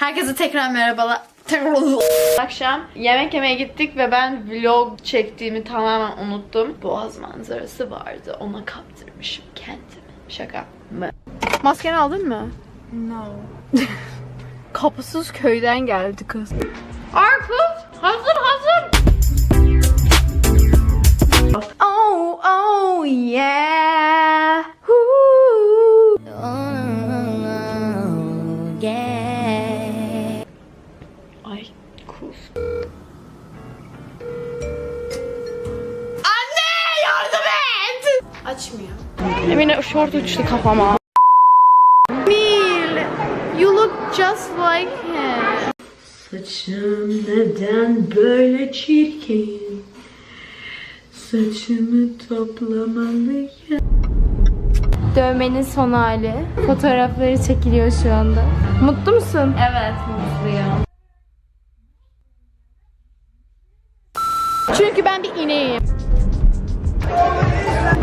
Herkese tekrar merhabalar. Akşam yemek yemeye gittik ve ben vlog çektiğimi tamamen unuttum. Boğaz manzarası vardı. Ona kaptırmışım kendimi. Şaka mı? Maskeni aldın mı? No. Kapısız köyden geldi kız. Arkus hazır hazır. Oh oh yeah. Anne yardım et. Açmıyor. Emine şort uçtu kafama. Mil, you look just like him. Saçım neden böyle çirkin? Saçımı toplamalıyım. Dövmenin son hali. Fotoğrafları çekiliyor şu anda. Mutlu musun? Evet, mutluyum. Çünkü ben bir ineğim.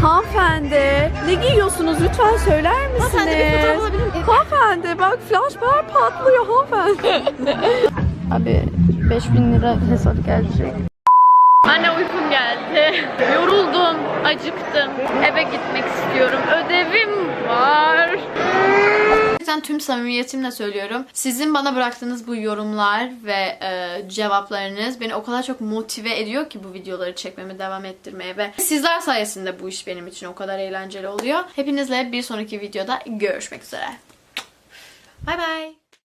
Hanımefendi, ne giyiyorsunuz? Lütfen söyler misiniz? Hanımefendi, bir fotoğraf alabilir miyim? Hanımefendi, bak flash bar patlıyor hanımefendi. Abi 5000 lira hesap gelecek. Anne uykum geldi. Yoruldum, acıktım. Eve gitmek istiyorum. Ödevim var. Gerçekten tüm samimiyetimle söylüyorum. Sizin bana bıraktığınız bu yorumlar ve e, cevaplarınız beni o kadar çok motive ediyor ki bu videoları çekmeme devam ettirmeye ve sizler sayesinde bu iş benim için o kadar eğlenceli oluyor. Hepinizle bir sonraki videoda görüşmek üzere. Bay bay.